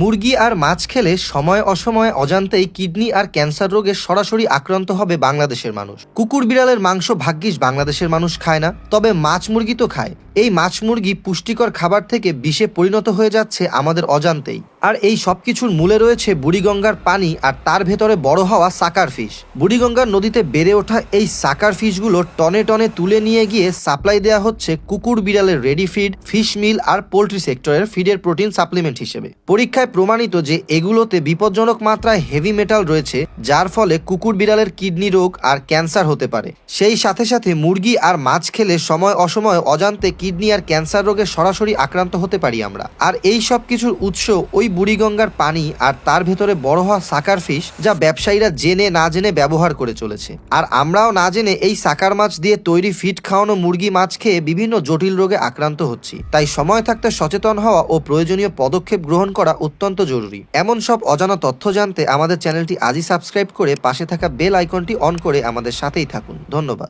মুরগি আর মাছ খেলে সময় অসময়ে অজান্তেই কিডনি আর ক্যান্সার রোগে সরাসরি আক্রান্ত হবে বাংলাদেশের মানুষ। কুকুর বিড়ালের মাংস ভাগ্যিস বাংলাদেশের মানুষ খায় না, তবে মাছ মুরগি তো খায়। এই মাছ মুরগি পুষ্টিকর খাবার থেকে বিষে পরিণত হয়ে যাচ্ছে আমাদের অজান্তেই। আর এই সব কিছুর মূলে রয়েছে বুড়িগঙ্গার পানি আর তার ভেতরে বড় হওয়া সাকার ফিশ। বুড়িগঙ্গার নদীতে বেড়ে ওঠা এই সাকার ফিশগুলো টনে টনে তুলে নিয়ে গিয়ে সাপ্লাই দেওয়া হচ্ছে কুকুর বিড়ালের রেডি ফিড ফিশ মিল আর পোলট্রি সেক্টরের ফিডের প্রোটিন সাপ্লিমেন্ট হিসেবে। পরীক্ষায় প্রমাণিত যে এগুলোতে বিপজ্জনক মাত্রায় হেভি মেটাল রয়েছে, যার ফলে কুকুর বিড়ালের কিডনি রোগ আর ক্যান্সার হতে পারে। সেই সাথে সাথে মুরগি আর মাছ খেলে সময় অসময়ে অজান্তে কিডনি আর ক্যান্সার রোগে সরাসরি আক্রান্ত হতে পারি আমরা। আর এই সব কিছুর উৎস ওই বুড়িগঙ্গার পানি আর তার ভেতরে বড় হওয়া সাকার ফিশ যা ব্যবসায়ীরা জেনে না জেনে ব্যবহার করে চলেছে। আর আমরাও না জেনে এই সাকার মাছ দিয়ে তৈরি ফিট খাওয়ানো মুরগি মাছ খেয়ে বিভিন্ন জটিল রোগে আক্রান্ত হচ্ছি। তাই সময় থাকতে সচেতন হওয়া ও প্রয়োজনীয় পদক্ষেপ গ্রহণ করা অত্যন্ত জরুরি। এমন সব অজানা তথ্য জানতে আমাদের চ্যানেলটি আজই সাবস্ক্রাইব করে পাশে থাকা বেল আইকনটি অন করে আমাদের সাথেই থাকুন। ধন্যবাদ।